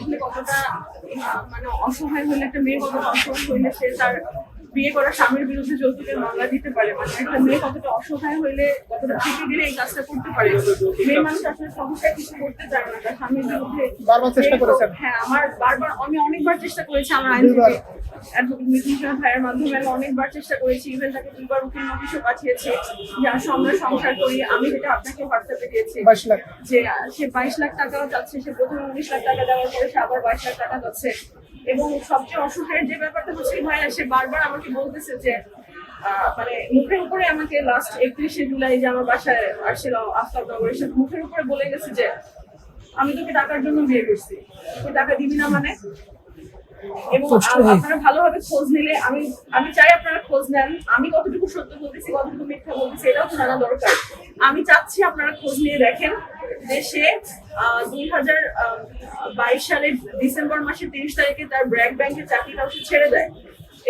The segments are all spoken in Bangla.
আসলে কতটা মানে অসহায় হলে একটা মেয়ে কতটা অসহায় হইলে সে তার বিয়ে করা স্বামীর বিরুদ্ধে যৌতুকের মামলা দিতে পারে? মানে একটা মেয়ে কতটা অসহায় হইলে কতটা থেকে গেলে এই কাজটা করতে পারে? মেয়ে মানুষ আসলে সমস্যায় কিছু করতে চায় না তার স্বামীর বিরুদ্ধে বারবার চেষ্টা করেছেন? হ্যাঁ আমার বারবার আমি অনেকবার চেষ্টা করেছি আমার আইনজীবী অ্যাডভোকেট মিথুন সাহা ভাইয়ের মাধ্যমে আমি অনেকবার চেষ্টা করেছি ইভেন তাকে দুবার উকিল নোটিশও পাঠিয়েছি যে আসলে আমরা সংসার করি আমি যেটা আপনাকে হোয়াটসঅ্যাপে দিয়েছি বাইশ লাখ। যে সে বাইশ লাখ টাকাও চাচ্ছে সে প্রথমে উনিশ লাখ টাকা দেওয়ার পরে সে আবার বাইশ লাখ টাকা যাচ্ছে। এবং সবচেয়ে অসহায়ের যে ব্যাপারটা হচ্ছে ভাইয়া সে বারবার আমাকে বলতেছে যে মানে মুখের উপরে আমাকে লাস্ট একত্রিশে জুলাই যে আমার বাসায় আসছিল আফতাবনগরে সে মুখের উপরে বলে গেছে যে আমি তোকে টাকার জন্য বিয়ে করছি। তুই টাকা দিবি না মানে? এবং আপনারা ভালোভাবে খোঁজ নিলে আমি আমি চাই আপনারা খোঁজ নেন। আমি কতটুকু সত্য বলতেছি কতটুকু মিথ্যা বলতেছি এটাও তো জানা দরকার। আমি চাচ্ছি আপনারা খোঁজ নিয়ে দেখেন সে দুই হাজার বাইশ সালের ডিসেম্বর মাসের তিরিশ তারিখে তার ব্র্যাক ব্যাংকের চাকরিটাও সে ছেড়ে দেয়।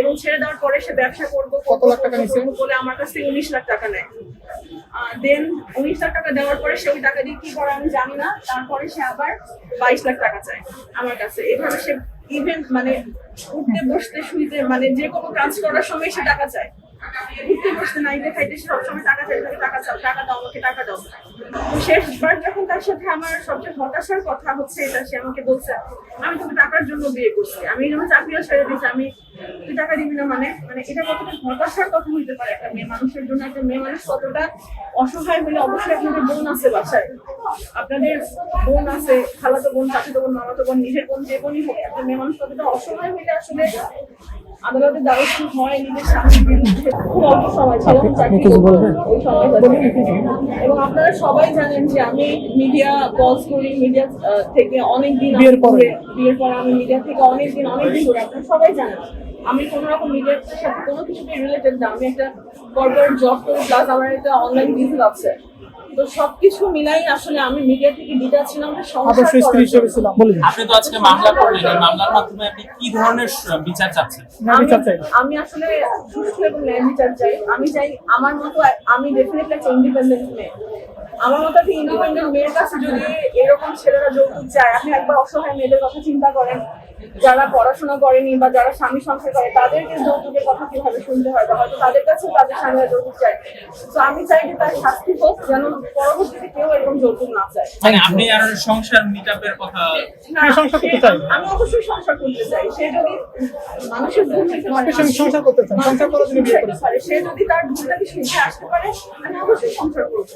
এবং ছেড়ে দেওয়ার পরে সে ব্যবসা করব কত লাখ টাকা বলে আমার কাছ থেকে উনিশ লাখ টাকা নেয়। দেন উনিশ লাখ টাকা দেওয়ার পরে সে ওই টাকা দিয়ে কি করে আমি জানি না। তারপরে সে আবার বাইশ লাখ টাকা চায় আমার কাছে। এভাবে সে ইভেন মানে উঠতে বসতে শুইতে মানে যে কোনো কাজ করার সময় সে টাকা চায়। উঠতে বসতে নাইতে খাইতে সে সবসময় টাকা চাই তাকে টাকা চাও টাকা দাও, আমাকে টাকা দাও। শেষবার যখন তার সাথে আমার সবচেয়ে হতাশার কথা হচ্ছে, এটা সে আমাকে বলছে, আমি তোকে টাকার জন্য বিয়ে করছি। আমি যখন চাকরিও ছেড়ে দিয়েছি। আমি তুই টাকা দিবি না মানে? মানে এটা কতটা হতাশার কথা হইতে পারে একটা মেয়ে মানুষের জন্য। একটা মেয়ে মানুষ কতটা অসহায় হলে অবশ্যই আপনাদের বোন আছে বাসায়। আপনাদের বোন আছে, খালাতো বোন, চাচাতো বোন, মামাতো বোন, নিজের বোন, যে বোনই হোক, একটা মেয়ে মানুষ কতটা অসহায় হলে আসলে আদালতের দ্বারস্থ হয় নিজের স্বামীর বিরুদ্ধে। খুব অল্প সময় ছিল চাকরি ওই সময়টাতে এবং আপনারা সবাই জানেন যে আমি মিডিয়া পজ করি মিডিয়া থেকে অনেক দিন বিয়ের পরে। বিয়ের পর আমি মিডিয়া থেকে অনেক দিন অনেক দিন ধরে আপনারা সবাই জানেন। আমি কোনো রকম মিডিয়ার সাথে কোনো কিছুতে রিলেটেড না। আমি একটা কর্পোরেট জব করি প্লাস আমার একটা অনলাইন বিজনেস আছে। তো সবকিছু মিলাই আসলে আমি মিডিয়া থেকে ডিটা ছিলাম সংসার আদর্শ স্ত্রী হিসেবে ছিলাম। বলে দিন। আপনি তো আজকে মামলা করলেন এই মামলার মাধ্যমে আপনি কি ধরনের বিচার চাচ্ছেন? না বিচার চাই। আমি- আমি আসলে সুষ্ঠু এবং ন্যায় বিচার চাই। আমি চাই আমার মতো আমি ডেফিনেটলি একটা ইন্ডিপেন্ডেন্ট মেয়ে। আমার মতো একটা ইন্ডিপেন্ডেন্ট মেয়ের কাছে যদি এরকম ছেলেরা যৌতুক চায় আপনি একবার অসহায় মেয়েদের কথা চিন্তা করেন। যারা পড়াশোনা করেনি বা যারা স্বামী সংসার করে তাদেরকে যৌতুকের কথা কীভাবে শুনতে হয় বা হয়তো তাদের কাছে তাদের স্বামীরা যৌতুক চায়। তো আমি চাই যে তার শাস্তি হোক যেন পরবর্তীতে কেউ এরকম যৌতুক না চায়। মানে আপনি আর সংসার মিটআপের কথা সংসার করতে চাই। আমি অবশ্যই সংসার করতে চাই। সে যদি মানুষের ভুল সঙ্গে সংসার করতে চান, সংসার করার জন্য। সে যদি তার ভুলটাকে শুনতে আসতে পারে আমি অবশ্যই সংসার করব।